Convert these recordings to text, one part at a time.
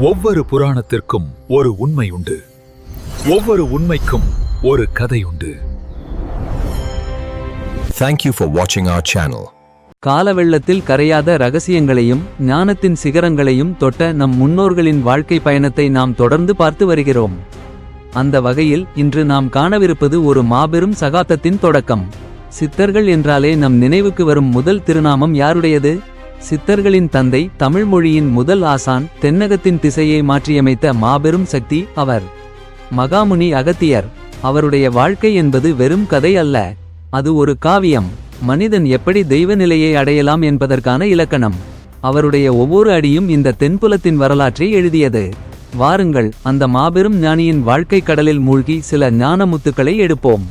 ஒவ்வொரு புராணத்திற்கும் ஒரு உண்மை உண்டு. ஒவ்வொரு உண்மைக்கும் ஒரு கதை உண்டு. Thank you for watching our channel. காலவெள்ளத்தில் கரையாத ரகசியங்களையும் ஞானத்தின் சிகரங்களையும் தொட்ட நம் முன்னோர்களின் வாழ்க்கை பயணத்தை நாம் தொடர்ந்து பார்த்து வருகிறோம். அந்த வகையில் இன்று நாம் காணவிருப்பது ஒரு மாபெரும் சகாப்தத்தின் தொடக்கம். சித்தர்கள் என்றாலே நம் நினைவுக்கு வரும் முதல் திருநாமம் யாருடையது? சித்தர்களின் தந்தை தமிழ் மொழியின் முதல் ஆசான் தென்னகத்தின் திசையை மாற்றியமைத்த மாபெரும் சக்தி அவர். மகாமுனி அகத்தியர். அவருடைய வாழ்க்கை என்பது வெறும் கதை அல்ல. அது ஒரு காவியம். மனிதன் எப்படி தெய்வ நிலையை அடையலாம் என்பதற்கான இலக்கணம். அவருடைய ஒவ்வொரு அடியும் இந்த தென்புலத்தின் வரலாற்றை எழுதியது. வாருங்கள் அந்த மாபெரும் ஞானியின் வாழ்க்கை கடலில் மூழ்கி சில ஞான முத்துக்களை எடுப்போம்.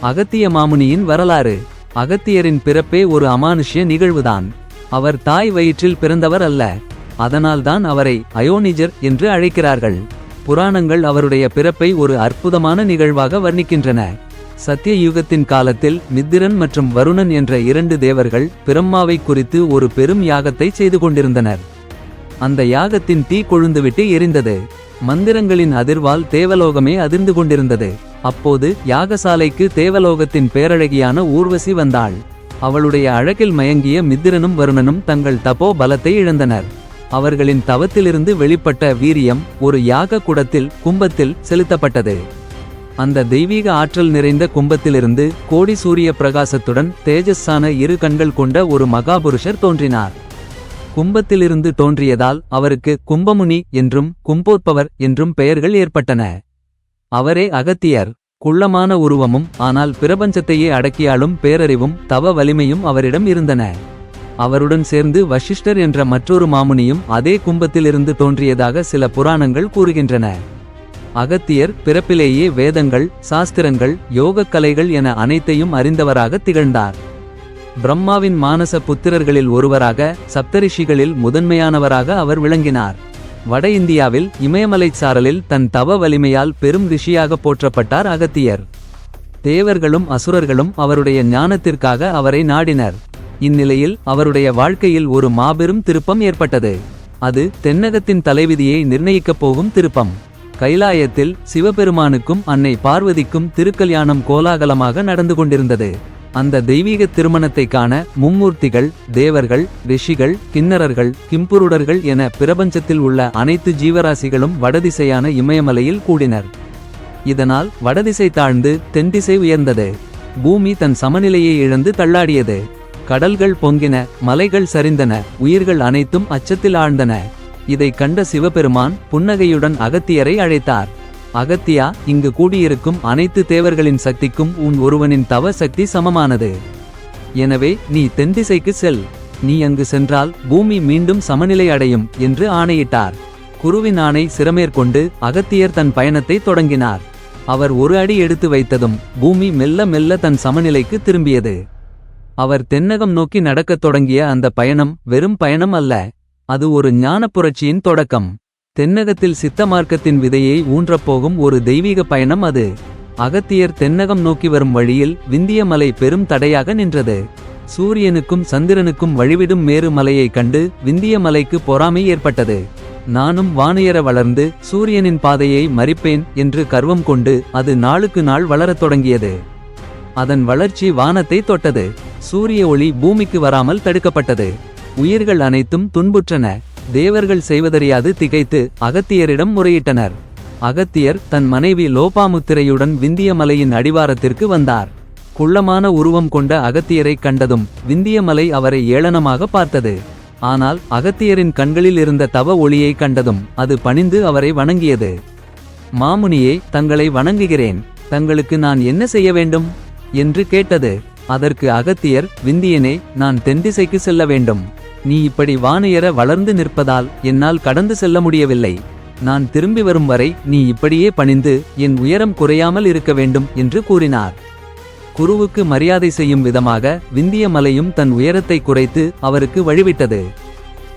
அகத்திய மாமுனியின் வரலாறு. அகத்தியரின் பிறப்பே ஒரு அமானுஷ்ய நிகழ்வுதான். அவர் தாய் வயிற்றில் பிறந்தவர் அல்ல. அதனால்தான் அவரை அயோனிஜர் என்று அழைக்கிறார்கள். புராணங்கள் அவருடைய பிறப்பை ஒரு அற்புதமான நிகழ்வாக வர்ணிக்கின்றன. சத்திய யுகத்தின் காலத்தில் மித்திரன் மற்றும் வருணன் என்ற இரண்டு தேவர்கள் பிரம்மாவை குறித்து ஒரு பெரும் யாகத்தை செய்து கொண்டிருந்தனர். அந்த யாகத்தின் தீ கொழுந்துவிட்டு எரிந்தது. மந்திரங்களின் அதிர்வால் தேவலோகமே அதிர்ந்து கொண்டிருந்தது. அப்போது யாகசாலைக்கு தேவலோகத்தின் பேரழகியான ஊர்வசி வந்தாள். அவளுடைய அழகில் மயங்கிய மித்திரனும் வருணனும் தங்கள் தபோ பலத்தை இழந்தனர். அவர்களின் தவத்திலிருந்து வெளிப்பட்ட வீரியம் ஒரு யாக குடத்தில் கும்பத்தில் செலுத்தப்பட்டது. அந்த தெய்வீக ஆற்றல் நிறைந்த கும்பத்திலிருந்து கோடி சூரிய பிரகாசத்துடன் தேஜஸ்ஸான இரு கண்கள் கொண்ட ஒரு மகாபுருஷர் தோன்றினார். கும்பத்திலிருந்து தோன்றியதால் அவருக்கு கும்பமுனி என்றும் கும்போத்பவர் என்றும் பெயர்கள் ஏற்பட்டன. அவரே அகத்தியர். குள்ளமான உருவமும் ஆனால் பிரபஞ்சத்தையே அடக்கியாலும் பேரறிவும் தவ வலிமையும் அவரிடம் இருந்தன. அவருடன் சேர்ந்து வசிஷ்டர் என்ற மற்றொரு மாமுனியும் அதே கும்பத்திலிருந்து தோன்றியதாக சில புராணங்கள் கூறுகின்றன. அகத்தியர் பிறப்பிலேயே வேதங்கள் சாஸ்திரங்கள் யோகக் கலைகள் என அனைத்தையும் அறிந்தவராக திகழ்ந்தார். பிரம்மாவின் மானச புத்திரர்களில் ஒருவராக சப்தரிஷிகளில் முதன்மையானவராக அவர் விளங்கினார். வட இந்தியாவில் இமயமலைச் சாரலில் தன் தவ வலிமையால் பெரும் ரிஷியாக போற்றப்பட்டார் அகத்தியர். தேவர்களும் அசுரர்களும் அவருடைய ஞானத்திற்காக அவரை நாடினர். இந்நிலையில் அவருடைய வாழ்க்கையில் ஒரு மாபெரும் திருப்பம் ஏற்பட்டது. அது தென்னகத்தின் தலைவிதியை நிர்ணயிக்கப் போகும் திருப்பம். கைலாயத்தில் சிவபெருமானுக்கும் அன்னை பார்வதிக்கும் திருக்கல்யாணம் கோலாகலமாக நடந்து கொண்டிருந்தது. அந்த தெய்வீக திருமணத்தை காண மும்மூர்த்திகள் தேவர்கள் ரிஷிகள் கிண்ணறர்கள் கிம்புருடர்கள் என பிரபஞ்சத்தில் உள்ள அனைத்து ஜீவராசிகளும் வடதிசையான இமயமலையில் கூடினர். இதனால் வடதிசை தாழ்ந்து தென்திசை உயர்ந்தது. பூமி தன் சமநிலையை இழந்து தள்ளாடியது. கடல்கள் பொங்கின மலைகள் சரிந்தன உயிர்கள் அனைத்தும் அச்சத்தில் ஆழ்ந்தன. இதை கண்ட சிவபெருமான் புன்னகையுடன் அகத்தியரை அழைத்தார். அகத்தியா இங்கு கூடியிருக்கும் அனைத்து தேவர்களின் சக்திக்கும் உன் ஒருவனின் தவ சக்தி சமமானது. எனவே நீ தென்திசைக்கு செல். நீ அங்கு சென்றால் பூமி மீண்டும் சமநிலை அடையும் என்று ஆணையிட்டார். குருவின் ஆணை சிரமேற்கொண்டு அகத்தியர் தன் பயணத்தை தொடங்கினார். அவர் ஒரு அடி எடுத்து வைத்ததும் பூமி மெல்ல மெல்ல தன் சமநிலைக்கு திரும்பியது. அவர் தென்னகம் நோக்கி நடக்கத் தொடங்கிய அந்த பயணம் வெறும் பயணம் அல்ல. அது ஒரு ஞானப் புரட்சியின் தொடக்கம். தென்னகத்தில் சித்த மார்க்கத்தின் விதையை ஊன்றப்போகும் ஒரு தெய்வீக பயணம் அது. அகத்தியர் தென்னகம் நோக்கி வரும் வழியில் விந்திய மலை பெரும் தடையாக நின்றது. சூரியனுக்கும் சந்திரனுக்கும் வழிவிடும் மேரு மலையைக் கண்டு விந்திய மலைக்கு பொறாமை ஏற்பட்டது. நானும் வானுயர வளர்ந்து சூரியனின் பாதையை மறிப்பேன் என்று கர்வம் கொண்டு அது நாளுக்கு நாள் வளரத் தொடங்கியது. அதன் வளர்ச்சி வானத்தை தொட்டது. சூரிய ஒளி பூமிக்கு வராமல் தடுக்கப்பட்டது. உயிர்கள் அனைத்தும் துன்புற்றன. தேவர்கள் செய்வதறியாது திகைத்து அகத்தியரிடம் முறையிட்டனர். அகத்தியர் தன் மனைவி லோபாமுத்திரையுடன் விந்திய மலையின் அடிவாரத்திற்கு வந்தார். குள்ளமான உருவம் கொண்ட அகத்தியரை கண்டதும் விந்தியமலை அவரை ஏளனமாக பார்த்தது. ஆனால் அகத்தியரின் கண்களில் இருந்த தவ ஒளியை கண்டதும் அது பணிந்து அவரை வணங்கியது. மாமுனியே தங்களை வணங்குகிறேன். தங்களுக்கு நான் என்ன செய்ய வேண்டும்? என்று கேட்டது. அதற்கு அகத்தியர் விந்தியனே நான் தென்திசைக்கு செல்ல வேண்டும். நீ இப்படி வானுயர வளர்ந்து நிற்பதால் என்னால் கடந்து செல்ல முடியவில்லை. நான் திரும்பி வரும் வரை நீ இப்படியே பணிந்து என் உயரம் குறையாமல் இருக்க வேண்டும் என்று கூறினார். குருவுக்கு மரியாதை செய்யும் விதமாக விந்திய மலையும் தன் உயரத்தை குறைத்து அவருக்கு வழிவிட்டது.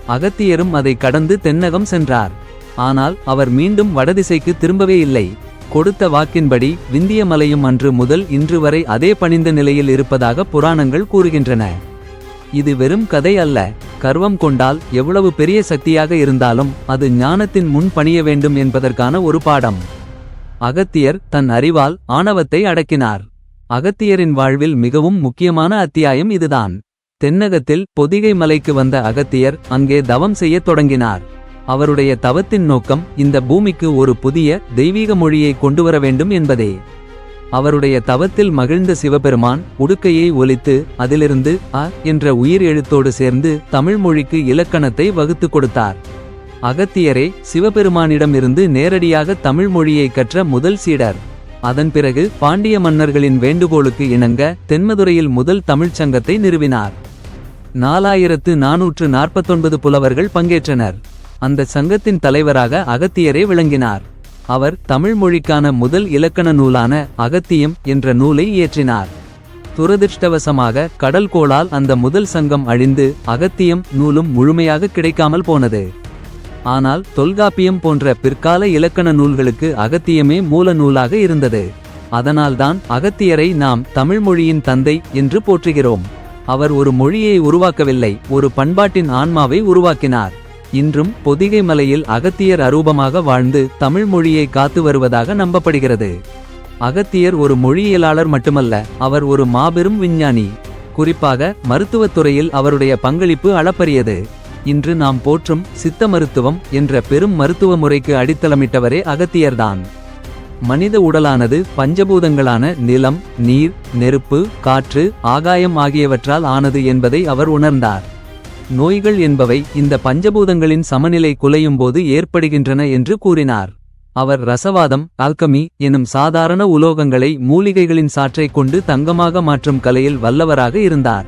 அகத்தியரும் அதை கடந்து தென்னகம் சென்றார். ஆனால் அவர் மீண்டும் வடதிசைக்கு திரும்பவே இல்லை. கொடுத்த வாக்கின்படி விந்திய மலையும் அன்று முதல் இன்று வரை அதே பணிந்த நிலையில் இருப்பதாக புராணங்கள் கூறுகின்றன. இது வெறும் கதை அல்ல. கர்வம் கொண்டால் எவ்வளவு பெரிய சக்தியாக இருந்தாலும் அது ஞானத்தின் முன் பணிய வேண்டும் என்பதற்கான ஒரு பாடம். அகத்தியர் தன் அறிவால் ஆணவத்தை அடக்கினார். அகத்தியரின் வாழ்வில் மிகவும் முக்கியமான அத்தியாயம் இதுதான். தென்னகத்தில் பொதிகை மலைக்கு வந்த அகத்தியர் அங்கே தவம் செய்யத் தொடங்கினார். அவருடைய தவத்தின் நோக்கம் இந்த பூமிக்கு ஒரு புதிய தெய்வீக மொழியை கொண்டுவர வேண்டும் என்பதே. அவருடைய தவத்தில் மகிழ்ந்த சிவபெருமான் உடுக்கையை ஒலித்து அதிலிருந்து அ என்ற உயிர் எழுத்தோடு சேர்ந்து தமிழ் மொழிக்கு இலக்கணத்தை வகுத்துக் கொடுத்தார். அகத்தியரே சிவபெருமானிடமிருந்து நேரடியாக தமிழ் மொழியை கற்ற முதல் சீடர். அதன் பிறகு பாண்டிய மன்னர்களின் வேண்டுகோளுக்கு இணங்க தென்மதுரையில் முதல் தமிழ்ச் சங்கத்தை நிறுவினார். நாலாயிரத்து நாநூற்று நாற்பத்தொன்பது புலவர்கள் பங்கேற்றனர். அந்த சங்கத்தின் தலைவராக அகத்தியரே விளங்கினார். அவர் தமிழ் மொழிக்கான முதல் இலக்கண நூலான அகத்தியம் என்ற நூலை இயற்றினார். துரதிர்ஷ்டவசமாக கடல் கோளால் அந்த முதல் சங்கம் அழிந்து அகத்தியம் நூலும் முழுமையாக கிடைக்காமல் போனது. ஆனால் தொல்காப்பியம் போன்ற பிற்கால இலக்கண நூல்களுக்கு அகத்தியமே மூல நூலாக இருந்தது. அதனால்தான் அகத்தியரை நாம் தமிழ் மொழியின் தந்தை என்று போற்றுகிறோம். அவர் ஒரு மொழியை உருவாக்கவில்லை ஒரு பண்பாட்டின் ஆன்மாவை உருவாக்கினார். இன்றும் பொதிகை மலையில் அகத்தியர் அரூபமாக வாழ்ந்து தமிழ் மொழியை காத்து வருவதாக நம்பப்படுகிறது. அகத்தியர் ஒரு மொழியியலாளர் மட்டுமல்ல அவர் ஒரு மாபெரும் விஞ்ஞானி. குறிப்பாக மருத்துவத் துறையில் அவருடைய பங்களிப்பு அளப்பரியது. இன்று நாம் போற்றும் சித்த மருத்துவம் என்ற பெரும் மருத்துவ முறைக்கு அடித்தளமிட்டவரே அகத்தியர்தான். மனித உடலானது பஞ்சபூதங்களான நிலம் நீர் நெருப்பு காற்று ஆகாயம் ஆகியவற்றால் ஆனது என்பதை அவர் உணர்ந்தார். நோய்கள் என்பவை இந்த பஞ்சபூதங்களின் சமநிலை குலையும் போது ஏற்படுகின்றன என்று கூறினார். அவர் ரசவாதம் ஆல்கமி எனும் சாதாரண உலோகங்களை மூலிகைகளின் சாற்றைக் கொண்டு தங்கமாக மாற்றும் கலையில் வல்லவராக இருந்தார்.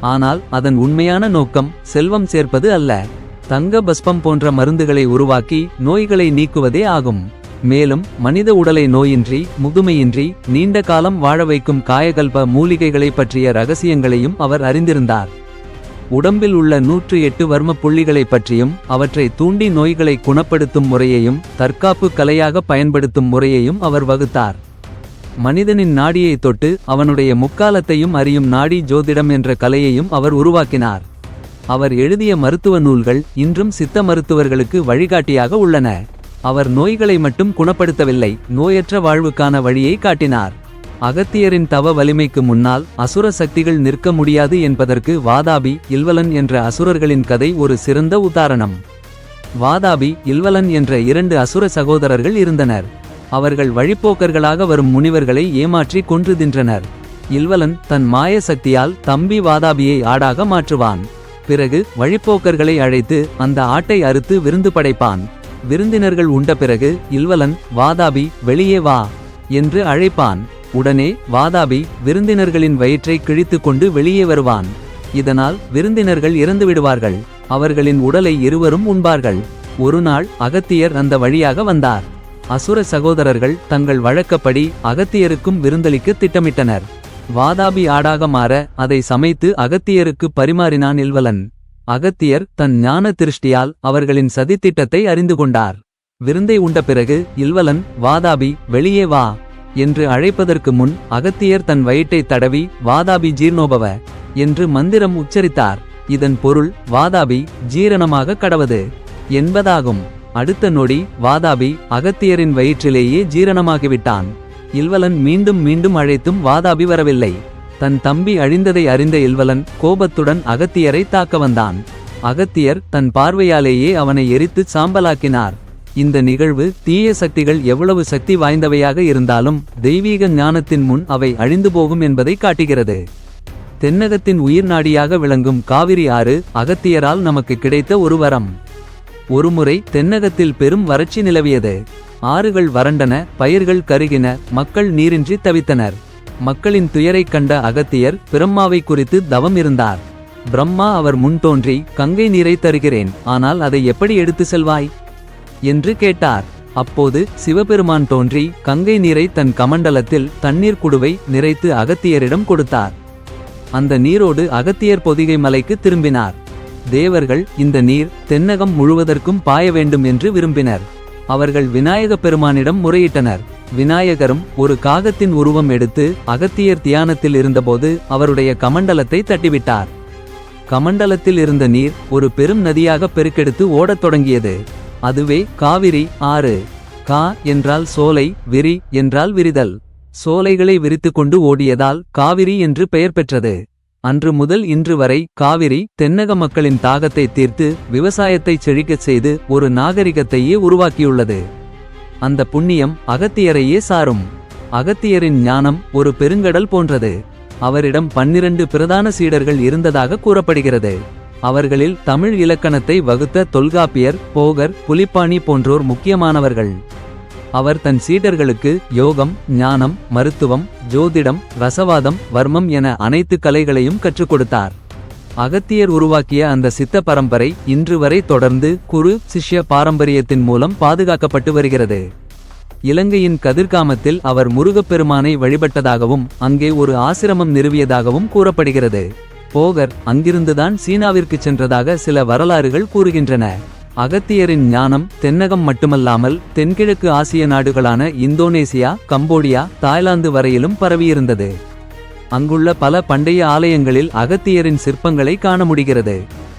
ஆனால் அதன் உண்மையான நோக்கம் செல்வம் சேர்ப்பது அல்ல. தங்க பஸ்பம் போன்ற மருந்துகளை உருவாக்கி நோய்களை நீக்குவதே ஆகும். மேலும் மனித உடலை நோயின்றி முதுமையின்றி நீண்ட காலம் வாழ வைக்கும் காயகல்ப மூலிகைகளை பற்றிய ரகசியங்களையும் அவர் அறிந்திருந்தார். உடம்பில் உள்ள நூற்று எட்டு வர்ம புள்ளிகளைப் பற்றியும் அவற்றை தூண்டி நோய்களை குணப்படுத்தும் முறையையும் தற்காப்பு கலையாக பயன்படுத்தும் முறையையும் அவர் வகுத்தார். மனிதனின் நாடியை தொட்டு அவனுடைய முக்காலத்தையும் அறியும் நாடி ஜோதிடம் என்ற கலையையும் அவர் உருவாக்கினார். அவர் எழுதிய மருத்துவ நூல்கள் இன்றும் சித்த மருத்துவர்களுக்கு வழிகாட்டியாக உள்ளன. அவர் நோய்களை மட்டும் குணப்படுத்தவில்லை நோயற்ற வாழ்வுக்கான வழியை காட்டினார். அகத்தியரின் தவ வலிமைக்கு முன்னால் அசுர சக்திகள் நிற்க முடியாது என்பதற்கு வாதாபி இல்வலன் என்ற அசுரர்களின் கதை ஒரு சிறந்த உதாரணம். வாதாபி இல்வலன் என்ற இரண்டு அசுர சகோதரர்கள் இருந்தனர். அவர்கள் வழிப்போக்கர்களாக வரும் முனிவர்களை ஏமாற்றி கொன்று தின்றனர் இல்வலன் தன் மாய சக்தியால் தம்பி வாதாபியை ஆடாக மாற்றுவான். பிறகு வழிப்போக்கர்களை அழைத்து அந்த ஆட்டை அறுத்து விருந்து படைப்பான். விருந்தினர்கள் உண்ட பிறகு இல்வலன் வாதாபி வெளியே வா என்று அழைப்பான். உடனே வாதாபி விருந்தினர்களின் வயிற்றை கிழித்துக் கொண்டு வெளியே வருவான். இதனால் விருந்தினர்கள் இறந்து விடுவார்கள். அவர்களின் உடலை இருவரும் உண்பார்கள். ஒருநாள் அகத்தியர் அந்த வழியாக வந்தார். அசுர சகோதரர்கள் தங்கள் வழக்கப்படி அகத்தியருக்கும் விருந்தளிக்க திட்டமிட்டனர். வாதாபி ஆடாக மாற அதை சமைத்து அகத்தியருக்கு பரிமாறினான் இல்வலன் அகத்தியர் தன் ஞான திருஷ்டியால் அவர்களின் சதித்திட்டத்தை அறிந்து கொண்டார். விருந்தை உண்ட பிறகு இல்வலன் வாதாபி வெளியே வா. என்று அழைப்பதற்கு முன் அகத்தியர் தன் வயிற்றை தடவி வாதாபி ஜீர்ணோபவ என்று மந்திரம் உச்சரித்தார். இதன் பொருள் வாதாபி ஜீரணமாக கடவது என்பதாகும். அடுத்த நொடி வாதாபி அகத்தியரின் வயிற்றிலேயே ஜீரணமாகிவிட்டான். இல்வலன் மீண்டும் மீண்டும் அழைத்தும் வாதாபி வரவில்லை. தன் தம்பி அழிந்ததை அறிந்த இல்வலன் கோபத்துடன் அகத்தியரை தாக்க வந்தான். அகத்தியர் தன் பார்வையாலேயே அவனை எரித்து சாம்பலாக்கினார். இந்த நிகழ்வு தீய சக்திகள் எவ்வளவு சக்தி வாய்ந்தவையாக இருந்தாலும் தெய்வீக ஞானத்தின் முன் அவை அழிந்து போகும் என்பதை காட்டுகிறது. தென்னகத்தின் உயிர் நாடியாக விளங்கும் காவிரி ஆறு அகத்தியரால் நமக்கு கிடைத்த ஒரு வரம். ஒருமுறை தென்னகத்தில் பெரும் வறட்சி நிலவியது. ஆறுகள் வறண்டன பயிர்கள் கருகின மக்கள் நீரின்றி தவித்தனர். மக்களின் துயரைக் கண்ட அகத்தியர் பிரம்மாவை குறித்து தவம் இருந்தார். பிரம்மா அவர் முன் தோன்றி கங்கை நீரை தருகிறேன் ஆனால் அதை எப்படி எடுத்து செல்வாய்? என்று கேட்டார். அப்போது சிவபெருமான் தோன்றி கங்கை நீரை தன் கமண்டலத்தில் தண்ணீர் குடுவை நிறைத்து அகத்தியரிடம் கொடுத்தார். அந்த நீரோடு அகத்தியர் பொதிகை மலைக்கு திரும்பினார். தேவர்கள் இந்த நீர் தென்னகம் முழுவதற்கும் பாய வேண்டும் என்று விரும்பினர். அவர்கள் விநாயகப் பெருமானிடம் முறையிட்டனர். விநாயகரும் ஒரு காகத்தின் உருவம் எடுத்து அகத்தியர் தியானத்தில் இருந்தபோது அவருடைய கமண்டலத்தை தட்டிவிட்டார். கமண்டலத்தில் இருந்த நீர் ஒரு பெரும் நதியாக பெருக்கெடுத்து ஓடத் தொடங்கியது. அதுவே காவிரி ஆறு. கா என்றால் சோலை விரி என்றால் விரிதல். சோலைகளை விரித்து கொண்டு ஓடியதால் காவிரி என்று பெயர் பெற்றது. அன்று முதல் இன்று வரை காவிரி தென்னக மக்களின் தாகத்தை தீர்த்து விவசாயத்தை செழிக்கச் செய்து ஒரு நாகரிகத்தையே உருவாக்கியுள்ளது. அந்த புண்ணியம் அகத்தியரையே சாரும். அகத்தியரின் ஞானம் ஒரு பெருங்கடல் போன்றது. அவரிடம் பன்னிரண்டு பிரதான சீடர்கள் இருந்ததாக கூறப்படுகிறது. அவர்களில் தமிழ் இலக்கணத்தை வகுத்த தொல்காப்பியர் போகர் புலிப்பாணி போன்றோர் முக்கியமானவர்கள். அவர் தன் சீடர்களுக்கு யோகம் ஞானம் மருத்துவம் ஜோதிடம் ரசவாதம் வர்மம் என அனைத்து கலைகளையும் கற்றுக் கொடுத்தார். அகத்தியர் உருவாக்கிய அந்த சித்த பரம்பரை இன்று வரை தொடர்ந்து குரு சிஷ்ய பாரம்பரியத்தின் மூலம் பாதுகாக்கப்பட்டு வருகிறது. இலங்கையின் கதிர்காமத்தில் அவர் முருகப்பெருமானை வழிபட்டதாகவும் அங்கே ஒரு ஆசிரமம் நிறுவியதாகவும் கூறப்படுகிறது. போகர் அங்கிருந்துதான் சீனாவிற்கு சென்றதாக சில வரலாறுகள் கூறுகின்றன. அகத்தியரின் ஞானம் தென்னகம் மட்டுமல்லாமல் தென்கிழக்கு ஆசிய நாடுகளான இந்தோனேசியா கம்போடியா தாய்லாந்து வரையிலும் பரவியிருந்தது. அங்குள்ள பல பண்டைய ஆலயங்களில் அகத்தியரின் சிற்பங்களை காண முடிகிறது.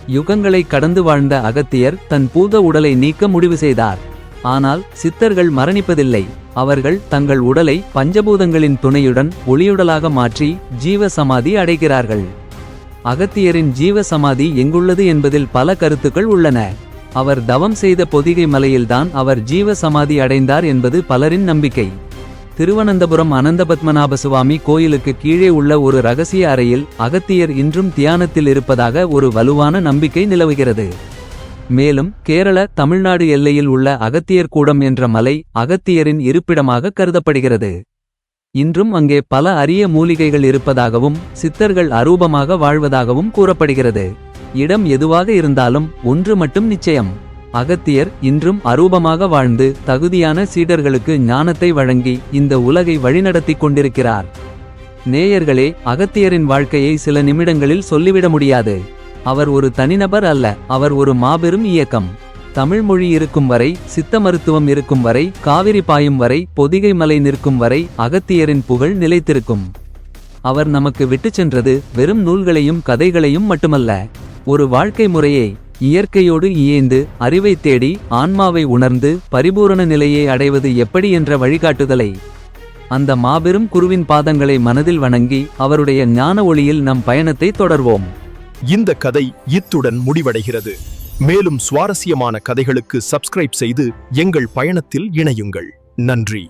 யுகங்களை கடந்து வாழ்ந்த அகத்தியர் தன் பூத உடலை நீக்க முடிவு செய்தார். ஆனால் சித்தர்கள் மரணிப்பதில்லை. அவர்கள் தங்கள் உடலை பஞ்சபூதங்களின் துணையுடன் ஒளியுடலாக மாற்றி ஜீவ சமாதி அடைகிறார்கள். அகத்தியரின் ஜீவ சமாதி எங்குள்ளது என்பதில் பல கருத்துக்கள் உள்ளன. அவர் தவம் செய்த பொதிகை மலையில்தான் அவர் ஜீவ சமாதி அடைந்தார் என்பது பலரின் நம்பிக்கை. திருவனந்தபுரம் அனந்தபத்மநாப சுவாமி கோயிலுக்கு கீழே உள்ள ஒரு ரகசிய அறையில் அகத்தியர் இன்றும் தியானத்தில் இருப்பதாக ஒரு வலுவான நம்பிக்கை நிலவுகிறது. மேலும் கேரள தமிழ்நாடு எல்லையில் உள்ள அகத்தியர் கூடம் என்ற மலை அகத்தியரின் இருப்பிடமாக கருதப்படுகிறது. இன்றும் அங்கே பல அரிய மூலிகைகள் இருப்பதாகவும் சித்தர்கள் அரூபமாக வாழ்வதாகவும் கூறப்படுகிறது. இடம் எதுவாக இருந்தாலும் ஒன்று மட்டும் நிச்சயம். அகத்தியர் இன்றும் அரூபமாக வாழ்ந்து தகுதியான சீடர்களுக்கு ஞானத்தை வழங்கி இந்த உலகை வழிநடத்திக் கொண்டிருக்கிறார். நேயர்களே அகத்தியரின் வாழ்க்கையை சில நிமிடங்களில் சொல்லிவிட முடியாது. அவர் ஒரு தனிநபர் அல்ல அவர் ஒரு மாபெரும் இயக்கம். தமிழ் மொழி இருக்கும் வரை சித்த மருத்துவம் இருக்கும் வரை காவிரி பாயும் வரை பொதிகை மலை நிற்கும் வரை அகத்தியரின் புகழ் நிலைத்திருக்கும். அவர் நமக்கு விட்டு சென்றது வெறும் நூல்களையும் கதைகளையும் மட்டுமல்ல. ஒரு வாழ்க்கை முறையை இயற்கையோடு இயைந்து அறிவை தேடி ஆன்மாவை உணர்ந்து பரிபூரண நிலையை அடைவது எப்படி என்ற வழிகாட்டுதலை அந்த மாபெரும் குருவின் பாதங்களை மனதில் வணங்கி அவருடைய ஞான ஒளியில் நம் பயணத்தை தொடர்வோம். இந்த கதை இத்துடன் முடிவடைகிறது. மேலும் சுவாரஸ்யமான கதைகளுக்கு சப்ஸ்கிரைப் செய்து எங்கள் பயணத்தில் இணையுங்கள். நன்றி.